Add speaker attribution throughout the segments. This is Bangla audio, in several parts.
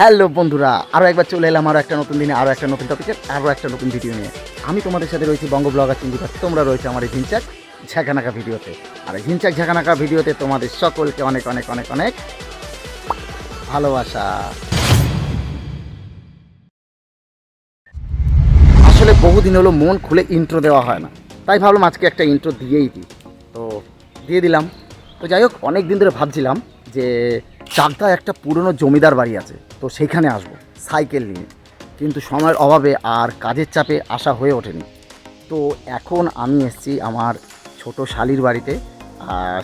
Speaker 1: হ্যালো বন্ধুরা আরও একবার চলে এলাম আরও একটা নতুন দিনে আরও একটা নতুন টপিকে আরও একটা নতুন ভিডিও নিয়ে। আমি তোমাদের সাথে রয়েছি বঙ্গ ব্লগ ব্লগার চিন্তিকা তোমরা রয়েছে আমার এই ঝিনচাক ঝাঁকানাকা ভিডিওতে আর এই ঝিনচাক ঝাঁকানাকা ভিডিওতে তোমাদের সকলকে অনেক অনেক অনেক অনেক ভালোবাসা। আসলে বহুদিন হলো মন খুলে ইন্ট্রো দেওয়া হয় না। তাই ভাবলাম আজকে একটা ইন্ট্রো দিয়েই দিই। তো দিয়ে দিলাম। তো যাই হোক, অনেক দিন ধরে ভাবছিলাম যে চাকদা একটা পুরনো জমিদার বাড়ি আছে, তো সেইখানে আসব, সাইকেল নিয়ে। কিন্তু সময়ের অভাবে আর কাজের চাপে আসা হয়ে ওঠেনি। তো এখন আমি এসেছি আমার ছোট শালির বাড়িতে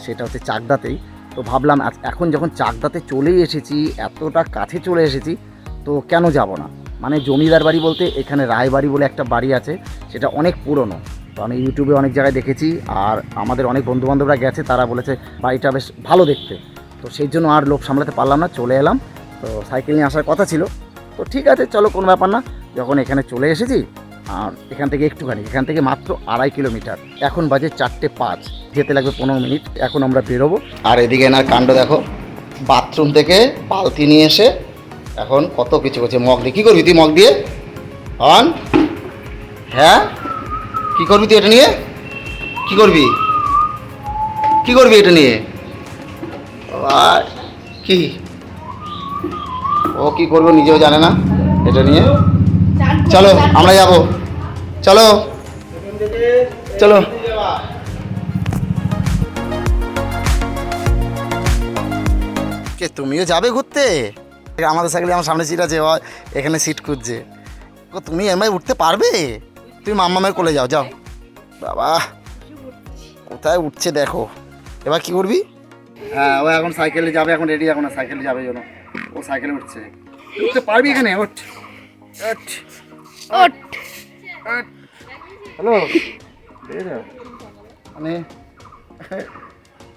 Speaker 1: সেটা হচ্ছে চাকদাতেই। তো ভাবলাম এখন যখন চাকদাতে চলেই এসেছি, এতটা কাছে চলে এসেছি, তো কেন যাব না? মানে জমিদার বাড়ি বলতে এখানে রায়বাড়ি বলে একটা বাড়ি আছে, সেটা অনেক পুরনো। তো আমি ইউটিউবে অনেক জায়গায় দেখেছি, আর আমাদের অনেক বন্ধুবান্ধবরা গেছে, তারা বলেছে বাড়িটা বেশ ভালো দেখতে। তো সেই জন্য আর লোভ সামলাতে পারলাম না, চলে এলাম। তো সাইকেল নিয়ে আসার কথা ছিল। তো ঠিক আছে, চলো কোনো ব্যাপার না। যখন এখানে চলে এসেছি, আর এখান থেকে একটুখানি, এখান থেকে মাত্র আড়াই কিলোমিটার। এখন বাজে চারটে পাঁচ, যেতে লাগবে পনেরো মিনিট। এখন আমরা বেরোবো। আর এদিকে এনার কাণ্ড দেখো। বাথরুম থেকে বালতি নিয়ে এসে এখন কত কিছু করছে। মগ দিয়ে, কী করবি তুই মগ দিয়ে? অন। হ্যাঁ? কী করবি তুই এটা নিয়ে? কী করবি? কী করবি এটা নিয়ে? আর কি? ও কি করব নিজেও জানে না এটা নিয়ে? চলো, আমরা যাব। চলো। চলো। কে, তুমিও যাবে ঘুরতে? আমাদের সাইকেলে আমার সামনে সিট আছে এখানে সিট খুঁজছে। তুমি এমআই উঠতে পারবে? তুমি মাম্মামের কোলে যাও যাও। বাবা, কোথায় উঠছে দেখো। এবার কি করবি? হ্যাঁ ও এখন সাইকেলে যাবে এখন রেডি এখন সাইকেলে যাবে জন্য ও সাইকেলে উঠছে। উঠতে পারবি এখানে? ওঠ ওঠ
Speaker 2: ওট
Speaker 1: হ্যালো। মানে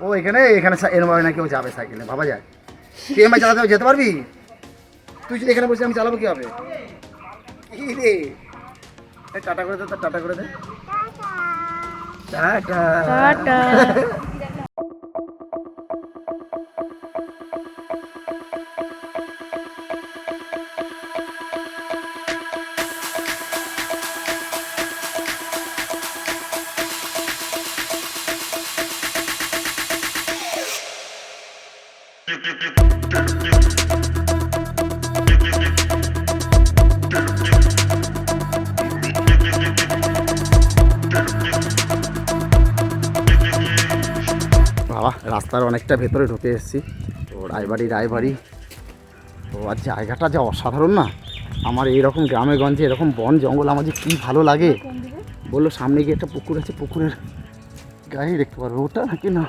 Speaker 1: ও এখানে এখানে সা- এরম ভাবে নাকি ও যাবে সাইকেলে ভাবা যায়। তুই এমআই চালাতে যেতে পারবি? তুই যদি এখানে বসে আমি চালাবো কি হবে? কি রে? টাটা করে দে তো টাটা করে দে। টাটা।
Speaker 2: টাটা।
Speaker 1: বাবা, রাস্তার অনেকটা ভেতরে ঢুকে এসেছি। তো রায়বাড়ি রায়বাড়ি। তো আর জায়গাটা যা অসাধারণ না, আমার এইরকম গ্রামে গঞ্জে এরকম বন জঙ্গল আমার যে কী ভালো লাগে। বলল, সামনে গিয়ে একটা পুকুর আছে, পুকুরের গায়ে দেখতে পারবে। ওটা নাকি না?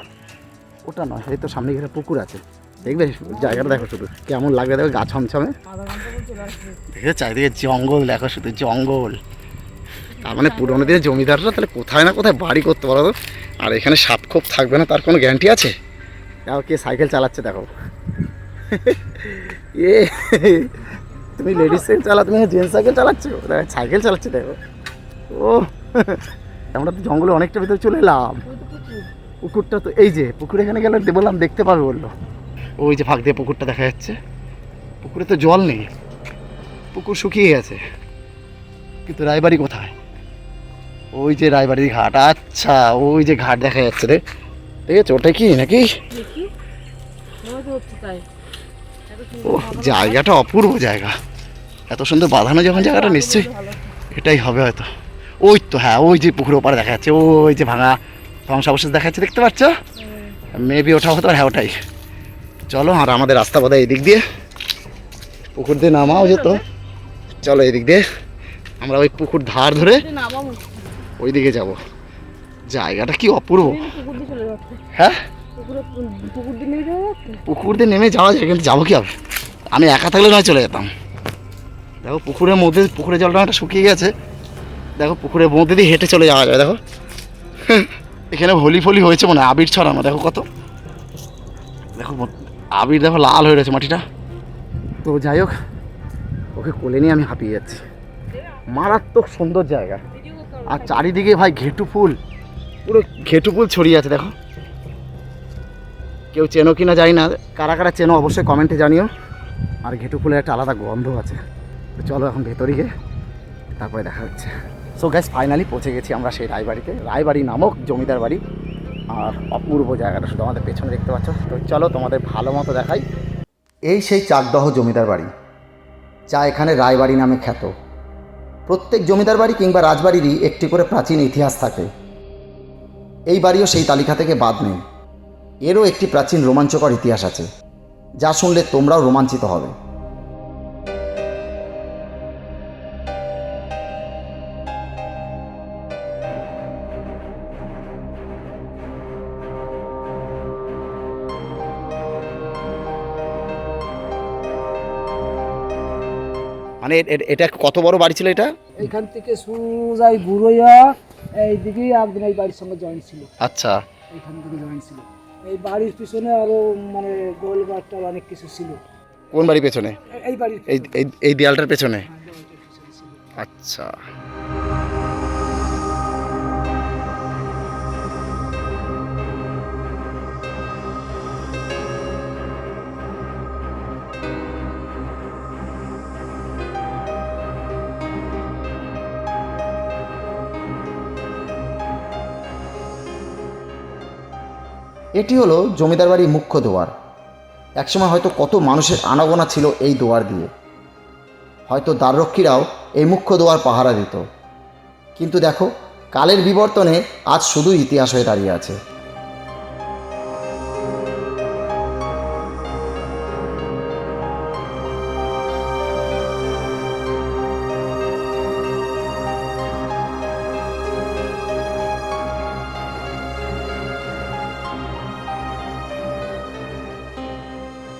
Speaker 1: ওটা নয়, এই তো সামনে গিয়ে একটা পুকুর আছে। দেখবে? জায়গাটা দেখো শুধু। কেমন লাগবে দেখো গা ছমছমে। দেখে চারিদিকে জঙ্গল, দেখো শুধু জঙ্গল। তার মানে পুরোনো দিনের জমিদাররা তাহলে কোথায় না কোথায় বাড়ি করতে পারো তো? আর এখানে সাপ খোপ থাকবে না, তার কোনো গ্যারান্টি আছে? দেখো কে সাইকেল চালাচ্ছে, দেখো। এ, তুমি লেডিস সাইকেল চালা তুমি জেন্টস সাইকেল চালাচ্ছ? সাইকেল চালাচ্ছে, দেখো। ও, আমরা তো জঙ্গলে অনেকটা ভিতরে চলে এলাম। পুকুরটা তো, এই যে, পুকুর এখানে গেলে বললাম দেখতে পাবে বলল। ওই যে ফাঁক দিয়ে পুকুরটা দেখা যাচ্ছে। পুকুরে তো জল নেই। পুকুর শুকিয়ে গেছে কিন্তু রায়বাড়ি কোথায়? ওই যে রায়বাড়ির ঘাট। আচ্ছা ওই যে ঘাট দেখা যাচ্ছে রে। ঠিক আছে ওটা কি নাকি? ও জায়গাটা অপূর্ব জায়গা। এত সুন্দর বাঁধানো যখন জায়গাটা নিশ্চয়ই এটাই হবে হয়তো। ওই তো হ্যাঁ ওই যে পুকুর ওপারে দেখা যাচ্ছে। ওই যে ভাঙা ধ্বংসাবশেষ দেখা যাচ্ছে দেখতে পাচ্ছ? মেবি ওটা হতে পারে। হ্যাঁ ওটাই। চলো আর আমাদের রাস্তা বোধহয় এদিক দিয়ে। পুকুর দিয়ে নামাও যেত চলো এদিক দিয়ে। আমরা ওই পুকুর ধার ধরে ওই দিকে যাব। জায়গাটা কি অপূর্ব। হ্যাঁ? পুকুর দিয়ে নেমে যাওয়া যায় কিন্তু যাব কি হবে আমি একা থাকলে নয় চলে যেতাম। দেখো পুকুরের মধ্যে পুকুরের জলটা একটা শুকিয়ে গেছে। দেখো পুকুরের মধ্যে দিয়ে হেঁটে চলে যাওয়া যায় দেখো। এখানে হোলি ফলি হয়েছে মনে হয় আবির ছড়ানো দেখো কত। দেখো আবির দেখো লাল হয়ে রয়েছে মাটিটা। তো যাই হোক, ওকে কোলে নিয়ে আমি হাঁপিয়ে যাচ্ছি। মারাত্মক সুন্দর জায়গা। আর চারিদিকে ভাই ঘেটু ফুল। পুরো ঘেটু ফুল ছড়িয়ে আছে, দেখো। কেউ চেনো কি না জানি না, কারা কারা চেনো অবশ্যই কমেন্টে জানিও। আর ঘেটু ফুলের একটা আলাদা গন্ধ আছে। তো চলো এখন ভেতরে গিয়ে তারপরে দেখা হচ্ছে। সো গ্যাস ফাইনালি পৌঁছে গেছি আমরা সেই রায়বাড়িতে। রায়বাড়ি নামক জমিদার বাড়ি। আর অপূর্ব জায়গাটা শুধু আমাদের পেছনে দেখতে পাচ্ছ। তো চলো তোমাদের ভালো মতো দেখাই। এই সেই চাকদহ জমিদার বাড়ি, যা এখানে রায়বাড়ি নামে খ্যাত। প্রত্যেক জমিদার বাড়ি কিংবা রাজবাড়িরই একটি করে প্রাচীন ইতিহাস থাকে। এই বাড়িও সেই তালিকা থেকে বাদ নেই। এরও একটি প্রাচীন রোমাঞ্চকর ইতিহাস আছে, যা শুনলে তোমরাও রোমাঞ্চিত হবে। মানে এটা কত বড় বাড়ি ছিল এটা?
Speaker 2: এখান থেকে সুজাই এই দিকে একদিন এই বাড়ির সঙ্গে জয়েন ছিল।
Speaker 1: আচ্ছা।
Speaker 2: এখান থেকে জয়েন ছিল। এই বাড়ির পিছনে আরও মানে গোল বাট্টা অনেক কিছু ছিল।
Speaker 1: কোন বাড়ি পেছনে?
Speaker 2: এই বাড়ির
Speaker 1: এই এই দেয়ালটার পেছনে?
Speaker 2: হ্যাঁ, দেওয়ালটার পিছনে ছিল।
Speaker 1: আচ্ছা। এটি হলো জমিদার বাড়ির মুখ্য দোয়ার। একসময় হয়তো কত মানুষের আনাগোনা ছিল এই দোয়ার দিয়ে। হয়তো দ্বাররক্ষীরাও এই মুখ্য দোয়ার পাহারা দিত। কিন্তু দেখো, কালের বিবর্তনে আজ শুধু ইতিহাস হয়ে দাঁড়িয়ে আছে।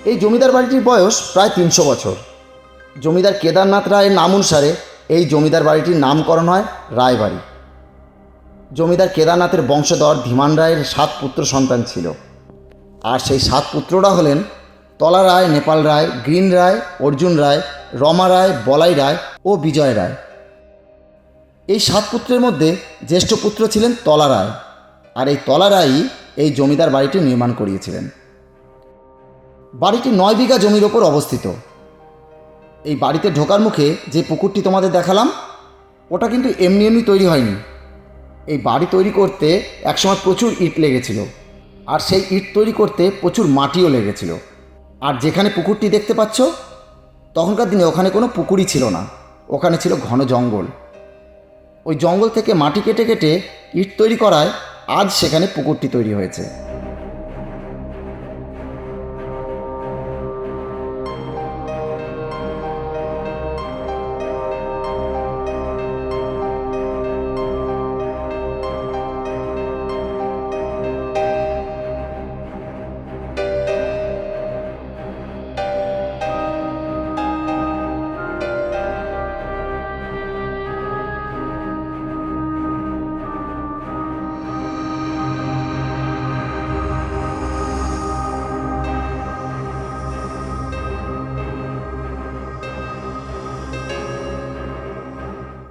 Speaker 1: এই জমিদার বাড়িটির বয়স প্রায় তিনশো বছর। জমিদার কেদারনাথ রায়ের নাম অনুসারে এই জমিদার বাড়িটির নামকরণ হয় রায়বাড়ি। জমিদার কেদারনাথের বংশধর ধীমান রায়ের সাত পুত্র সন্তান ছিল। আর সেই সাত পুত্ররা হলেন তলা রায়, নেপাল রায়, গ্রিন রায়, অর্জুন রায়, রমা রায়, বলাই রায় ও বিজয় রায়। এই সাত পুত্রের মধ্যে জ্যেষ্ঠ পুত্র ছিলেন তলা রায়। আর এই তলা রায়ই এই জমিদার বাড়িটি নির্মাণ করিয়েছিলেন। বাড়িটি নয় বিঘা জমির ওপর অবস্থিত। এই বাড়িতে ঢোকার মুখে যে পুকুরটি তোমাদের দেখালাম, ওটা কিন্তু এমনি এমনি তৈরি হয়নি। এই বাড়ি তৈরি করতে একসময় প্রচুর ইট লেগেছিল, আর সেই ইট তৈরি করতে প্রচুর মাটিও লেগেছিল। আর যেখানে পুকুরটি দেখতে পাচ্ছ, তখনকার দিনে ওখানে কোনো পুকুরই ছিল না, ওখানে ছিল ঘন জঙ্গল। ওই জঙ্গল থেকে মাটি কেটে কেটে ইট তৈরি করায় আজ সেখানে পুকুরটি তৈরি হয়েছে।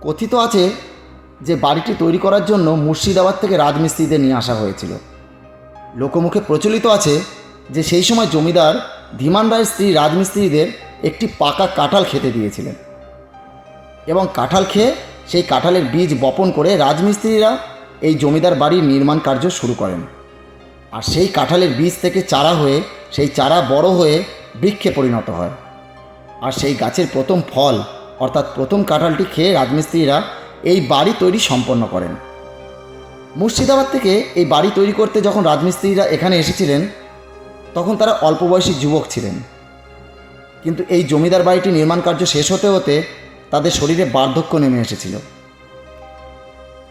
Speaker 1: কথিত আছে যে বাড়িটি তৈরি করার জন্য মুর্শিদাবাদ থেকে রাজমিস্ত্রিদের নিয়ে আসা হয়েছিল। লোকমুখে প্রচলিত আছে যে সেই সময় জমিদার ধীমান রায়ের স্ত্রী রাজমিস্ত্রিদের একটি পাকা কাঁঠাল খেতে দিয়েছিলেন এবং কাঁঠাল খেয়ে সেই কাঁঠালের বীজ বপন করে রাজমিস্ত্রিরা এই জমিদার বাড়ির নির্মাণ কার্য শুরু করেন। আর সেই কাঁঠালের বীজ থেকে চারা হয়ে সেই চারা বড় হয়ে বৃক্ষে পরিণত হয়। আর সেই গাছের প্রথম ফল অর্থাৎ প্রথম কাঁঠালটি খেয়ে রাজমিস্ত্রিরা এই বাড়ি তৈরি সম্পন্ন করেন। মুর্শিদাবাদ থেকে এই বাড়ি তৈরি করতে যখন রাজমিস্ত্রিরা এখানে এসেছিলেন, তখন তারা অল্প বয়সী যুবক ছিলেন। কিন্তু এই জমিদার বাড়িটি নির্মাণ কার্য শেষ হতে হতে তাদের শরীরে বার্ধক্য নেমে এসেছিল।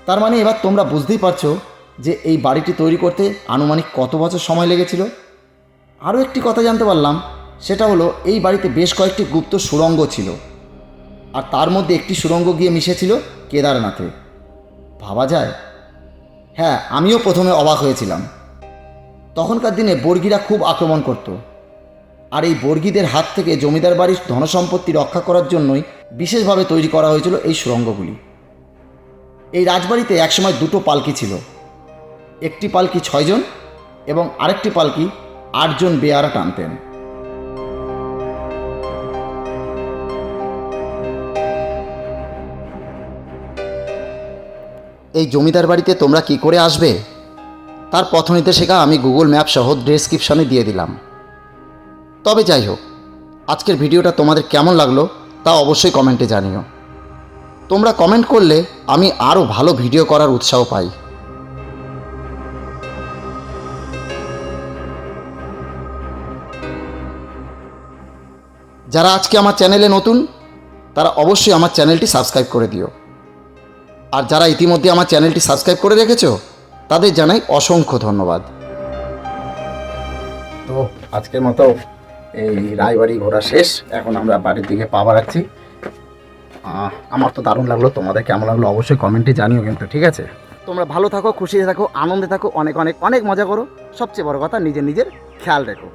Speaker 1: তার মানে এবার তোমরা বুঝতেই পারছ যে এই বাড়িটি তৈরি করতে আনুমানিক কত বছর সময় লেগেছিল। আরও একটি কথা জানতে পারলাম, সেটা হলো এই বাড়িতে বেশ কয়েকটি গুপ্ত সুড়ঙ্গ ছিল। আর তার মধ্যে একটি সুড়ঙ্গ গিয়ে মিশেছিল কেদারনাথে। ভাবা যায়? হ্যাঁ আমিও প্রথমে অবাক হয়েছিলাম। তখনকার দিনে বর্গীরা খুব আক্রমণ করত। আর এই বর্গীদের হাত থেকে জমিদার বাড়ির ধনসম্পত্তি রক্ষা করার জন্যই বিশেষভাবে তৈরি করা হয়েছিল এই সুড়ঙ্গগুলি। এই রাজবাড়িতে একসময় দুটো পালকি ছিল। একটি পালকি ছয়জন এবং আরেকটি পালকি আটজন বেয়ারা টানতেন। এই জমিদার বাড়িতে তোমরা কি করে আসবে? তার পথ নির্দেশিকা আমি গুগল ম্যাপ সহ ডেসক্রিপশনে দিয়ে দিলাম। তবে যাই হোক, আজকের ভিডিওটা তোমাদের কেমন লাগল তা অবশ্যই কমেন্টে জানিও। তোমরা কমেন্ট করলে আমি আরও ভালো ভিডিও করার উৎসাহ পাই। যারা আজকে আমার চ্যানেলে নতুন, তারা অবশ্যই আমার চ্যানেলটি সাবস্ক্রাইব করে দিও। আর যারা ইতিমধ্যে আমার চ্যানেলটি সাবস্ক্রাইব করে রেখেছো, তাদের জানাই অসংখ্য ধন্যবাদ। তো আজকের মতো এই রায়বাড়ি ঘোরা শেষ। এখন আমরা বাড়ির দিকে পা বাড়াচ্ছি। আমার তো দারুণ লাগল। তোমাদের কেমন লাগল অবশ্যই কমেন্টে জানিও কিন্তু, ঠিক আছে? তোমরা ভালো থাকো, খুশি থাকো, আনন্দে থাকো, অনেক অনেক অনেক মজা করো। সবচেয়ে বড় কথা, নিজের নিজের খেয়াল রেখো।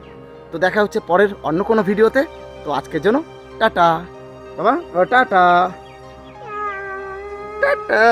Speaker 1: তো দেখা হচ্ছে পরের অন্য কোনো ভিডিওতে। তো আজকের জন্য, টাটা। বাবা টাটা। টাটা